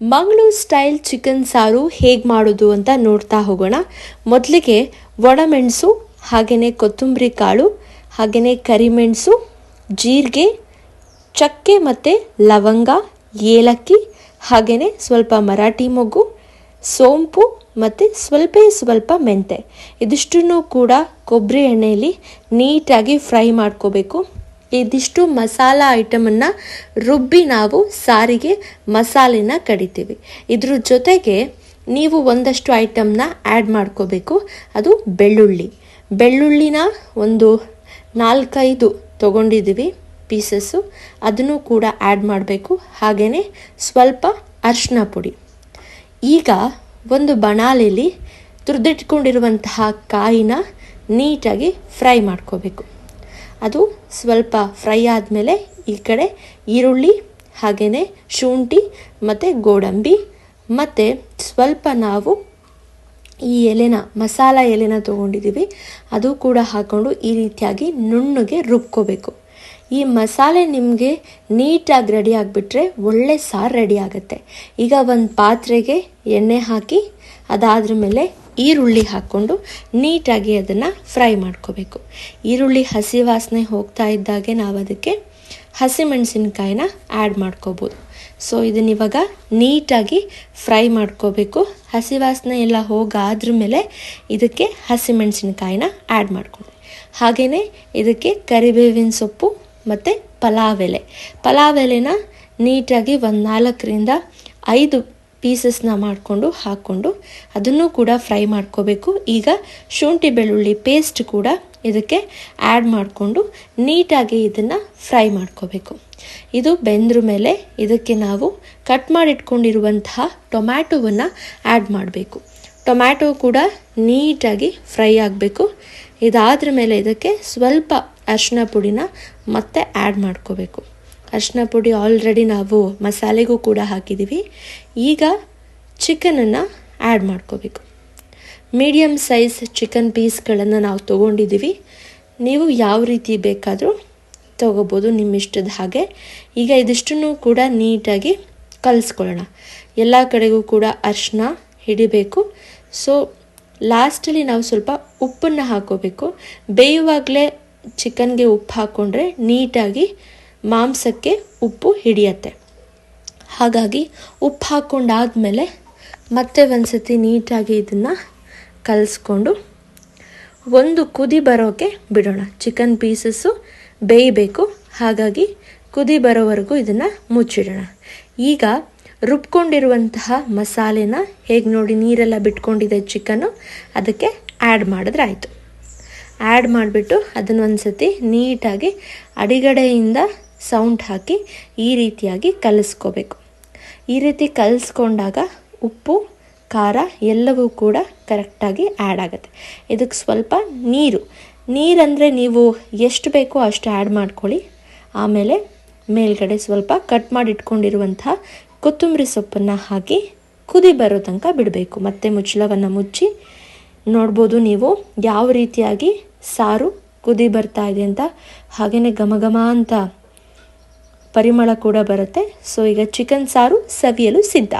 Mangaluru style chicken ಸಾರು ಹೇಗೆ ಮಾಡೋದು ಅಂತ ನೋಡ್ತಾ ಹೋಗೋಣ. ಮೊದಲಿಗೆ ಒಣಮೆಣಸು ಹಾಗೆಯೇ ಕೊತ್ತಂಬರಿ ಕಾಳು ಹಾಗೆಯೇ ಕರಿಮೆಣಸು, ಜೀರಿಗೆ, ಚಕ್ಕೆ ಮತ್ತು ಲವಂಗ, ಏಲಕ್ಕಿ ಹಾಗೆಯೇ ಸ್ವಲ್ಪ ಮರಾಠಿ ಮೊಗ್ಗು, ಸೋಂಪು ಮತ್ತು ಸ್ವಲ್ಪ ಸ್ವಲ್ಪ ಮೆಂತೆ. ಇದಿಷ್ಟನ್ನು ಕೂಡ ಕೊಬ್ಬರಿ ಎಣ್ಣೆಯಲ್ಲಿ ನೀಟಾಗಿ ಫ್ರೈ ಮಾಡ್ಕೋಬೇಕು. ಇದಿಷ್ಟು ಮಸಾಲ ಐಟಮನ್ನು ರುಬ್ಬಿ ನಾವು ಸಾರಿಗೆ ಮಸಾಲೆನ ಕಡಿತೀವಿ. ಇದ್ರ ಜೊತೆಗೆ ನೀವು ಒಂದಷ್ಟು ಐಟಮ್ನ ಆ್ಯಡ್ ಮಾಡ್ಕೋಬೇಕು. ಅದು ಬೆಳ್ಳುಳ್ಳಿ. ಬೆಳ್ಳುಳ್ಳಿನ ಒಂದು ನಾಲ್ಕೈದು ತೊಗೊಂಡಿದ್ದೀವಿ ಪೀಸಸ್ಸು. ಅದನ್ನು ಕೂಡ ಆ್ಯಡ್ ಮಾಡಬೇಕು. ಹಾಗೆಯೇ ಸ್ವಲ್ಪ ಅರಿಶಿನ ಪುಡಿ. ಈಗ ಒಂದು ಬಣಾಲೆಯಲ್ಲಿ ತುರಿದಿಟ್ಕೊಂಡಿರುವಂತಹ ಕಾಯಿನ ನೀಟಾಗಿ ಫ್ರೈ ಮಾಡ್ಕೋಬೇಕು. ಅದು ಸ್ವಲ್ಪ ಫ್ರೈ ಆದಮೇಲೆ ಈ ಕಡೆ ಈರುಳ್ಳಿ ಹಾಗೆಯೇ ಶುಂಠಿ ಮತ್ತು ಗೋಡಂಬಿ ಮತ್ತು ಸ್ವಲ್ಪ ನಾವು ಈ ಎಲೆನ, ಮಸಾಲ ಎಲೆನ ತೊಗೊಂಡಿದ್ದೀವಿ ಅದು ಕೂಡ ಹಾಕ್ಕೊಂಡು ಈ ರೀತಿಯಾಗಿ ನುಣ್ಣಗೆ ರುಬ್ಕೋಬೇಕು. ಈ ಮಸಾಲೆ ನಿಮಗೆ ನೀಟಾಗಿ ರೆಡಿ ಆಗಿಬಿಟ್ರೆ ಒಳ್ಳೆ ಸಾರು ರೆಡಿ ಆಗುತ್ತೆ. ಈಗ ಒಂದು ಪಾತ್ರೆಗೆ ಎಣ್ಣೆ ಹಾಕಿ ಅದಾದ್ರ ಮೇಲೆ ಈರುಳ್ಳಿ ಹಾಕ್ಕೊಂಡು ನೀಟಾಗಿ ಅದನ್ನು ಫ್ರೈ ಮಾಡ್ಕೋಬೇಕು. ಈರುಳ್ಳಿ ಹಸಿ ವಾಸನೆ ಹೋಗ್ತಾ ಇದ್ದಾಗೆ ನಾವು ಅದಕ್ಕೆ ಹಸಿಮೆಣಸಿನ್ಕಾಯಿನ ಆ್ಯಡ್ ಮಾಡ್ಕೋಬೋದು. ಸೊ ಇದನ್ನ ಇವಾಗ ನೀಟಾಗಿ ಫ್ರೈ ಮಾಡ್ಕೋಬೇಕು. ಹಸಿ ವಾಸನೆ ಎಲ್ಲ ಹೋಗಾದ್ರ ಮೇಲೆ ಇದಕ್ಕೆ ಹಸಿಮೆಣಸಿನ್ಕಾಯಿನ ಆ್ಯಡ್ ಮಾಡ್ಕೊಳ್ಳಿ ಹಾಗೆಯೇ ಇದಕ್ಕೆ ಕರಿಬೇವಿನ ಸೊಪ್ಪು ಮತ್ತು ಪಲಾವ್ ಎಲೆ. ಪಲಾವ್ ಎಲೆನ ನೀಟಾಗಿ ಒಂದು ನಾಲ್ಕರಿಂದ ಐದು ಪೀಸಸ್ನ ಮಾಡಿಕೊಂಡು ಹಾಕ್ಕೊಂಡು ಅದನ್ನು ಕೂಡ ಫ್ರೈ ಮಾಡ್ಕೋಬೇಕು. ಈಗ ಶುಂಠಿ ಬೆಳ್ಳುಳ್ಳಿ ಪೇಸ್ಟ್ ಕೂಡ ಇದಕ್ಕೆ ಆ್ಯಡ್ ಮಾಡಿಕೊಂಡು ನೀಟಾಗಿ ಇದನ್ನು ಫ್ರೈ ಮಾಡ್ಕೋಬೇಕು. ಇದು ಬೆಂದ್ರ ಮೇಲೆ ಇದಕ್ಕೆ ನಾವು ಕಟ್ ಮಾಡಿಟ್ಕೊಂಡಿರುವಂತಹ ಟೊಮ್ಯಾಟೋವನ್ನು ಆ್ಯಡ್ ಮಾಡಬೇಕು. ಟೊಮ್ಯಾಟೊ ಕೂಡ ನೀಟಾಗಿ ಫ್ರೈ ಆಗಬೇಕು. ಇದಾದ್ರ ಮೇಲೆ ಇದಕ್ಕೆ ಸ್ವಲ್ಪ ಅರಿಶಿನ ಪುಡಿನ ಮತ್ತೆ ಆ್ಯಡ್ ಮಾಡ್ಕೋಬೇಕು. ಅರಿಶಿನ ಪುಡಿ ಆಲ್ರೆಡಿ ನಾವು ಮಸಾಲೆಗೂ ಕೂಡ ಹಾಕಿದ್ದೀವಿ ಈಗ ಚಿಕನನ್ನು ಆ್ಯಡ್ ಮಾಡ್ಕೋಬೇಕು. ಮೀಡಿಯಮ್ ಸೈಜ್ ಚಿಕನ್ ಪೀಸ್ಗಳನ್ನು ನಾವು ತೊಗೊಂಡಿದ್ದೀವಿ ನೀವು ಯಾವ ರೀತಿ ಬೇಕಾದರೂ ತೊಗೋಬೋದು ನಿಮ್ಮ ಇಷ್ಟದ ಹಾಗೆ. ಈಗ ಇದಿಷ್ಟನ್ನು ಕೂಡ ನೀಟಾಗಿ ಕಲಿಸ್ಕೊಳ್ಳೋಣ. ಎಲ್ಲ ಕಡೆಗೂ ಕೂಡ ಅರಿಶಿನ ಹಿಡಿಬೇಕು. ಸೊ ಲಾಸ್ಟಲ್ಲಿ ನಾವು ಸ್ವಲ್ಪ ಉಪ್ಪನ್ನು ಹಾಕೋಬೇಕು. ಬೇಯುವಾಗಲೇ ಚಿಕನ್ಗೆ ಉಪ್ಪು ಹಾಕ್ಕೊಂಡ್ರೆ ನೀಟಾಗಿ ಮಾಂಸಕ್ಕೆ ಉಪ್ಪು ಹಿಡಿಯತ್ತೆ. ಹಾಗಾಗಿ ಉಪ್ಪು ಹಾಕ್ಕೊಂಡಾದಮೇಲೆ ಮತ್ತೆ ಒಂದು ಸತಿ ನೀಟಾಗಿ ಇದನ್ನು ಕಲಿಸ್ಕೊಂಡು ಒಂದು ಕುದಿ ಬರೋಕ್ಕೆ ಬಿಡೋಣ. ಚಿಕನ್ ಪೀಸಸ್ಸು ಬೇಯಬೇಕು. ಹಾಗಾಗಿ ಕುದಿ ಬರೋವರೆಗೂ ಇದನ್ನು ಮುಚ್ಚಿಡೋಣ. ಈಗ ರುಬ್ಕೊಂಡಿರುವಂತಹ ಮಸಾಲೆನ ಹೇಗೆ ನೋಡಿ ನೀರೆಲ್ಲ ಬಿಟ್ಕೊಂಡಿದೆ ಚಿಕನ್ನು ಅದಕ್ಕೆ ಆ್ಯಡ್ ಮಾಡಿದ್ರೆ ಆಯಿತು. ಆ್ಯಡ್ ಮಾಡಿಬಿಟ್ಟು ಅದನ್ನು ಒಂದು ಸತಿ ನೀಟಾಗಿ ಅಡಿಗಡೆಯಿಂದ ಸೌಂಡ್ ಹಾಕಿ ಈ ರೀತಿಯಾಗಿ ಕಲಿಸ್ಕೋಬೇಕು. ಈ ರೀತಿ ಕಲಿಸ್ಕೊಂಡಾಗ ಉಪ್ಪು, ಖಾರ ಎಲ್ಲವೂ ಕೂಡ ಕರೆಕ್ಟಾಗಿ ಆ್ಯಡ್ ಆಗುತ್ತೆ. ಇದಕ್ಕೆ ಸ್ವಲ್ಪ ನೀರು. ನೀರಂದರೆ ನೀವು ಎಷ್ಟು ಬೇಕೋ ಅಷ್ಟು ಆ್ಯಡ್ ಮಾಡ್ಕೊಳ್ಳಿ. ಆಮೇಲೆ ಮೇಲ್ಗಡೆ ಸ್ವಲ್ಪ ಕಟ್ ಮಾಡಿ ಇಟ್ಕೊಂಡಿರುವಂತಹ ಕೊತ್ತಂಬರಿ ಸೊಪ್ಪನ್ನು ಹಾಕಿ ಕುದಿ ಬರೋ ತನಕ ಬಿಡಬೇಕು. ಮತ್ತೆ ಮುಚ್ಚಳವನ್ನು ಮುಚ್ಚಿ ನೋಡ್ಬೋದು ನೀವು ಯಾವ ರೀತಿಯಾಗಿ ಸಾರು ಕುದಿ ಬರ್ತಾ ಇದೆ ಅಂತ. ಹಾಗೆಯೇ ಘಮ ಅಂತ ಪರಿಮಳ ಕೂಡ ಬರುತ್ತೆ. ಸೊ ಈಗ ಚಿಕನ್ ಸಾರು ಸವಿಯಲು ಸಿದ್ಧ.